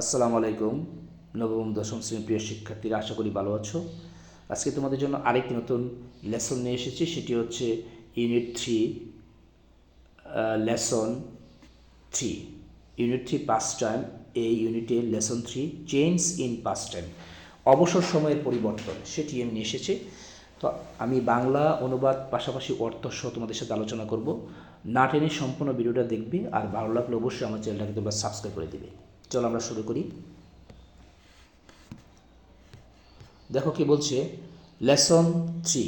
আসসালামু আলাইকুম, নবম, দশম শ্রেণির প্রিয় শিক্ষার্থীরা, আশা করি ভালো আছো। আজকে তোমাদের জন্য আরেকটি নতুন লেসন নিয়ে এসেছি, সেটি হচ্ছে unit three lesson three unit three pastime এই ইউনিটে lesson three change in pastime অবসর সময়ের পরিবর্তন, সেটি আমি নিয়ে এসেছি। তো আমি বাংলা অনুবাদ পাশাপাশি অর্থ সহ তোমাদের সাথে আলোচনা করব। না টেনে সম্পূর্ণ ভিডিওটা দেখবে, আর ভালো লাগলে অবশ্যই আমার চ্যানেলটাকে তোমরা সাবস্ক্রাইব করে দিবে। চলো আমরা শুরু করি। দেখো কি বলছে, lesson three,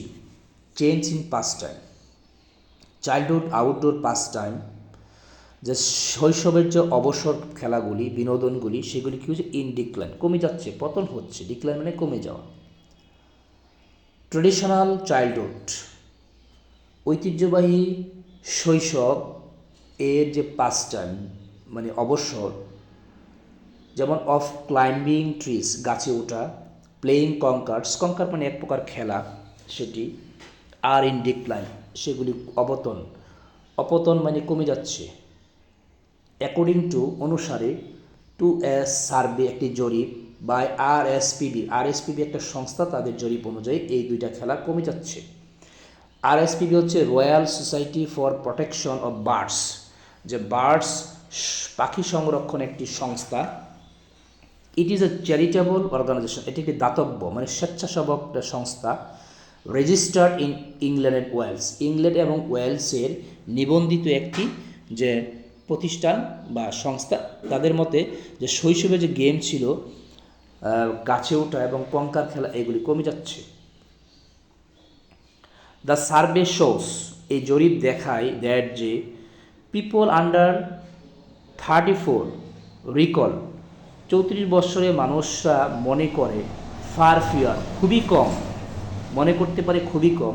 change in pastime childhood, outdoor pastime যে শৈশবের যে অবসর খেলাগুলি, বিনোদনগুলি, সেগুলি কী হচ্ছে ইন ডিক্লাইন, কমে যাচ্ছে, পতন হচ্ছে, ডিক্লাইন মানে কমে যাওয়া। ট্রেডিশনাল চাইল্ডহুড, ঐতিহ্যবাহী শৈশব এর যে পাস টাইম মানে অবসর যেমন অফ ক্লাইম্বিং ট্রিজ, গাছে ওঠা প্লেয়িং কঙ্কার্স, কঙ্কার মানে এক প্রকার খেলা, সেটি আর ইন ডিক্লাইন সেগুলি অবতন। অপতন মানে কমে যাচ্ছে। অ্যাকর্ডিং টু অনুসারে, টু এস সার্ভে একটি জরিপ by R SPB R SPB একটা সংস্থা, তাদের জরিপ অনুযায়ী এই দুইটা খেলা কমে যাচ্ছে। আর এসপিবি হচ্ছে royal society for protection of birds, যে বার্ডস পাখি সংরক্ষণ একটি সংস্থা it is a charitable organisation এটি একটি দাতব্য মানে স্বেচ্ছাসেবক সংস্থা registered in England and Wales England এবং ওয়েলসের নিবন্ধিত একটি যে প্রতিষ্ঠান বা সংস্থা, তাদের মতে যে শৈশবে যে গেম ছিল গাছে ওঠা এবং কঙ্কার খেলা, এগুলি কমে যাচ্ছে। দ্য সার্ভে শোস এই জরিপ দেখায় দ্যাট যে people under thirty four recall চৌত্রিশ বছরে মানুষরা মনে করে ফার ফিয়ার খুবই কম, মনে করতে পারে খুবই কম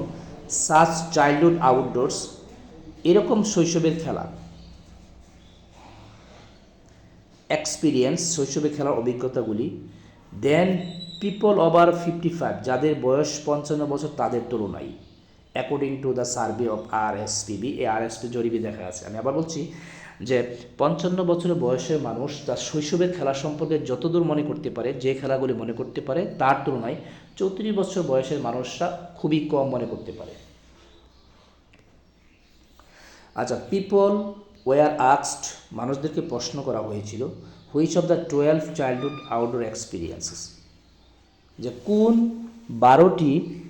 সাচ চাইল্ডহুড আউটডোরস এরকম শৈশবের খেলা এক্সপিরিয়েন্স শৈশবে খেলার অভিজ্ঞতাগুলি then people over fifty five যাদের বয়স পঞ্চান্ন বছর তাদের তুলনায় according to the survey of R S PB এই আর এস পি জরিপে দেখা আছে আমি আবার বলছি যে পঞ্চান্ন বছরের বয়সের মানুষ তার শৈশবের খেলা সম্পর্কে যতদূর মনে করতে পারে যে খেলাগুলি মনে করতে পারে তার তুলনায় চৌত্রিশ বছর বয়সের মানুষরা খুবই কম মনে করতে পারে। আচ্ছা পিপল ওয়ার আক্সড মানুষদেরকে প্রশ্ন করা হয়েছিল which of the twelve childhood outdoor experiences যে কোন বারোটি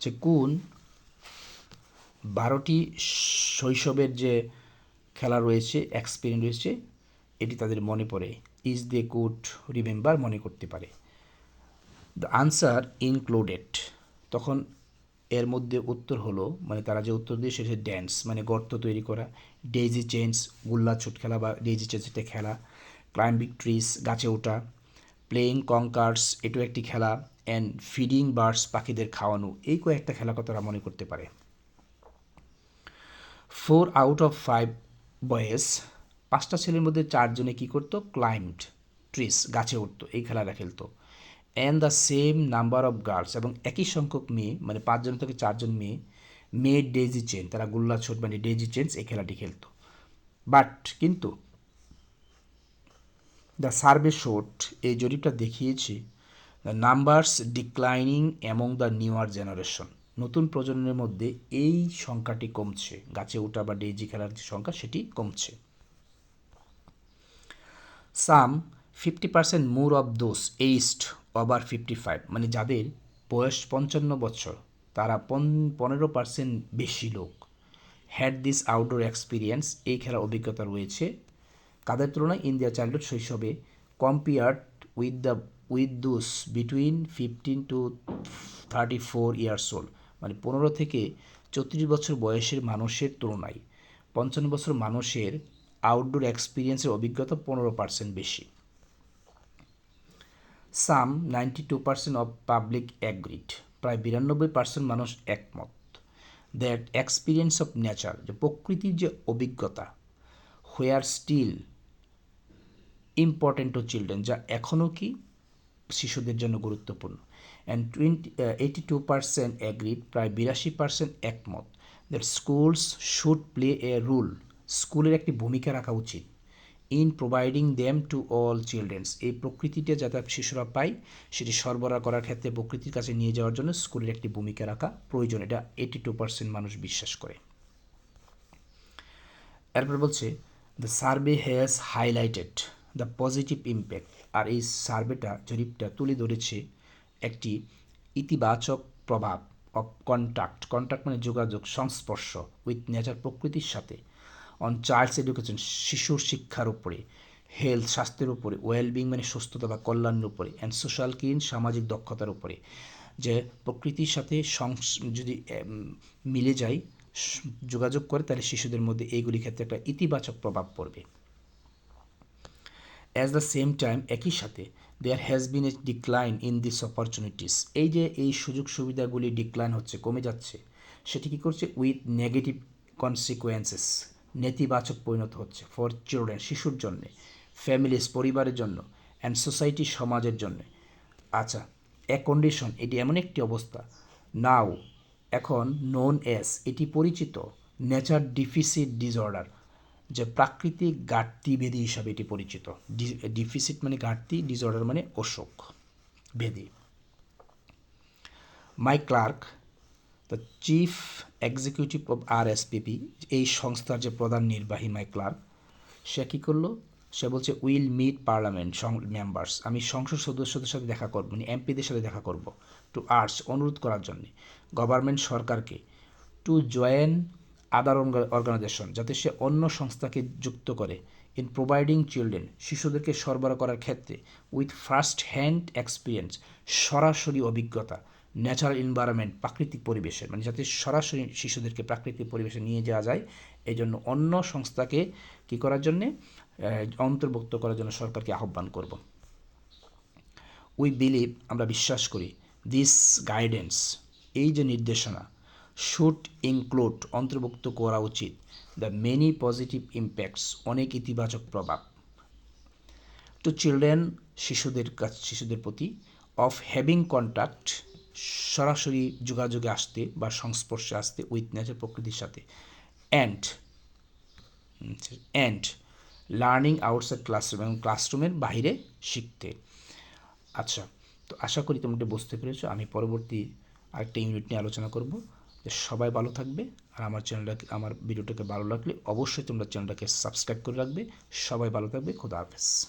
যে কোন বারোটি শৈশবের যে খেলা রয়েছে এক্সপিরিয়েন্স রয়েছে, এটি তাদের মনে পড়ে। ইজ দে কুড রিমেম্বার মনে করতে পারে। দ্য আনসার ইনক্লুডেড তখন এর মধ্যে উত্তর হলো মানে তারা যে উত্তর দিয়ে, সেটা ড্যান্স মানে গর্ত তৈরি করা। ডেইজি চেঞ্জ গুল্লা ছুট খেলা বা ডেইজি চেঞ্জ খেলা। ক্লাইম্বিং ট্রিস গাছে ওঠা। প্লেয়িং কঙ্কার্স এটাও একটি খেলা। অ্যান্ড ফিডিং বার্ডস পাখিদের খাওয়ানো। এই কয়েকটা খেলা কথা তারা মনে করতে পারে। Four out of five boys পাঁচটা ছেলের মধ্যে চারজনে কী করতো? ক্লাইম্বড ট্রিস গাছে উঠতো, এই খেলাটা খেলতো। And the same number of girls এবং একই সংখ্যক মেয়ে মানে পাঁচজন থেকে চারজন মেয়ে মেয়ে ডেজি চেন তারা গুল্লা ছোট মানে ডেজি চেন্স এই খেলাটি খেলতো। বাট কিন্তু দ্য সার্ভে শোট এই জরিপটা দেখিয়েছে the numbers declining among the newer generation নতুন প্রজন্মের মধ্যে এই সংখ্যাটি কমছে। গাছে ওঠা বা ডেইজি খেলার যে সংখ্যা, সেটি কমছে। Some, fifty percent more of those aged over fifty five মানে যাদের বয়স পঞ্চান্ন বছর, তারা পন, পনেরো পার্সেন্ট বেশি লোক। হ্যাড দিস আউটডোর এক্সপিরিয়েন্স এই খেলার অভিজ্ঞতা রয়েছে। কাদের তুলনায় ইন্ডিয়া চাইল্ডহুড শৈশবে compared with the with those between fifteen to thirty four years old মানে পনেরো থেকে চৌত্রিশ বছর বয়সের মানুষের তুলনায় পঞ্চান্ন বছর মানুষের আউটডোর এক্সপিরিয়েন্সের অভিজ্ঞতা পনেরো পার্সেন্ট বেশি। Some ninety two percent of public agreed প্রায় বিরানব্বই পার্সেন্ট মানুষ একমত। দ্যাট এক্সপিরিয়েন্স অফ নেচার যে প্রকৃতির যে অভিজ্ঞতা were still important to children যা এখনও কি শিশুদের জন্য গুরুত্বপূর্ণ। And twenty eighty two percent agreed প্রায় বিরাশি পার্সেন্ট একমত that schools should play a role স্কুলের একটি ভূমিকা রাখা উচিত in providing them to all childrens এই প্রকৃতিটা যাতে শিশুরা পায়, সেটি সরবরাহ করার ক্ষেত্রে প্রকৃতির কাছে নিয়ে যাওয়ার জন্য স্কুলের একটি ভূমিকা রাখা প্রয়োজন। এটা এইটি টু পার্সেন্ট মানুষ বিশ্বাস করে। এরপর বলছে the survey has highlighted the positive impact আর এই সার্ভেটা জরিপটা তুলে ধরেছে একটি ইতিবাচক প্রভাব অফ কন্ট্যাক্ট কন্ট্যাক্ট মানে যোগাযোগ, সংস্পর্শ উইথ নেচার প্রকৃতির সাথে। অন চাইল্ডস এডুকেশন শিশুর শিক্ষার উপরে হেলথ স্বাস্থ্যের উপরে ওয়েলবিং মানে সুস্থতা বা কল্যাণের উপরে অ্যান্ড সোশ্যাল কিন সামাজিক দক্ষতার উপরে। যে প্রকৃতির সাথে সংস, যদি মিলে যায়, যোগাযোগ করে, তাহলে শিশুদের মধ্যে এইগুলি ক্ষেত্রে একটা ইতিবাচক প্রভাব পড়বে। অ্যাট দ্য সেম টাইম একই সাথে there has been a decline in this opportunities এই যে এই সুযোগ সুবিধাগুলি ডিক্লাইন হচ্ছে, কমে যাচ্ছে, সেটি কী করছে? উইথ নেগেটিভ কনসিকুয়েন্সেস নেতিবাচক পরিণত হচ্ছে ফর চিলড্রেন শিশুর জন্যে ফ্যামিলিস পরিবারের জন্য অ্যান্ড সোসাইটি সমাজের জন্য। আচ্ছা এ কন্ডিশন এটি এমন একটি অবস্থা। নাও এখন নোন এস এটি পরিচিত নেচার ডিফিসিট ডিসঅর্ডার যে প্রাকৃতিক ঘাটতি ব্যাধি হিসাবে এটি পরিচিত। ডিফিসিট মানে ঘাটতি ডিসঅর্ডার মানে অসুখ ব্যাধি Mike Clarke, the chief executive of R এই সংস্থার যে প্রধান নির্বাহী মাই ক্লার্ক, সে কী করল? সে বলছে, উইল মিট পার্লামেন্ট মেম্বার্স। আমি সংসদ সদস্যদের সাথে দেখা করব মানে এমপিদের সাথে দেখা করব টু আর্টস অনুরোধ করার জন্য। গভর্নমেন্ট সরকারকে টু জয়েন আদার অর্গানাইজেশন যাতে সে অন্য সংস্থাকে যুক্ত করে ইন প্রোভাইডিং চিলড্রেন শিশুদেরকে সরবরাহ করার ক্ষেত্রে উইথ ফার্স্ট হ্যান্ড এক্সপিরিয়েন্স সরাসরি অভিজ্ঞতা ন্যাচারাল এনভায়রনমেন্ট প্রাকৃতিক পরিবেশের মানে যাতে সরাসরি শিশুদেরকে প্রাকৃতিক পরিবেশে নিয়ে যাওয়া যায় এই জন্য অন্য সংস্থাকে কী করার জন্যে অন্তর্ভুক্ত করার জন্য সরকারকে আহ্বান করব। উই বিলিভ আমরা বিশ্বাস করি দিস গাইডেন্স এই যে নির্দেশনা শুড ইনক্লুড অন্তর্ভুক্ত করা উচিত দ্য মেনি পজিটিভ ইম্প্যাক্টস অনেক ইতিবাচক প্রভাব। টু চিলড্রেন শিশুদের কাছ, শিশুদের প্রতি অফ হ্যাভিং কন্ট্যাক্ট সরাসরি যোগাযোগে আসতে বা সংস্পর্শে আসতে উইথ নেচার প্রকৃতির সাথে। And and learning outside classroom এবং ক্লাসরুমের বাইরে শিখতে। আচ্ছা তো আশা করি তোমরা বুঝতে পেরেছ। আমি পরবর্তী আরেকটা ইউনিট নিয়ে আলোচনা করব। সবাই ভালো থাকবে আর আমার চ্যানেলটাকে, আমার ভিডিওটাকে ভালো লাগলে অবশ্যই তোমরা চ্যানেলটাকে সাবস্ক্রাইব করে রাখবে। সবাই ভালো থাকবে, খোদা হাফেজ।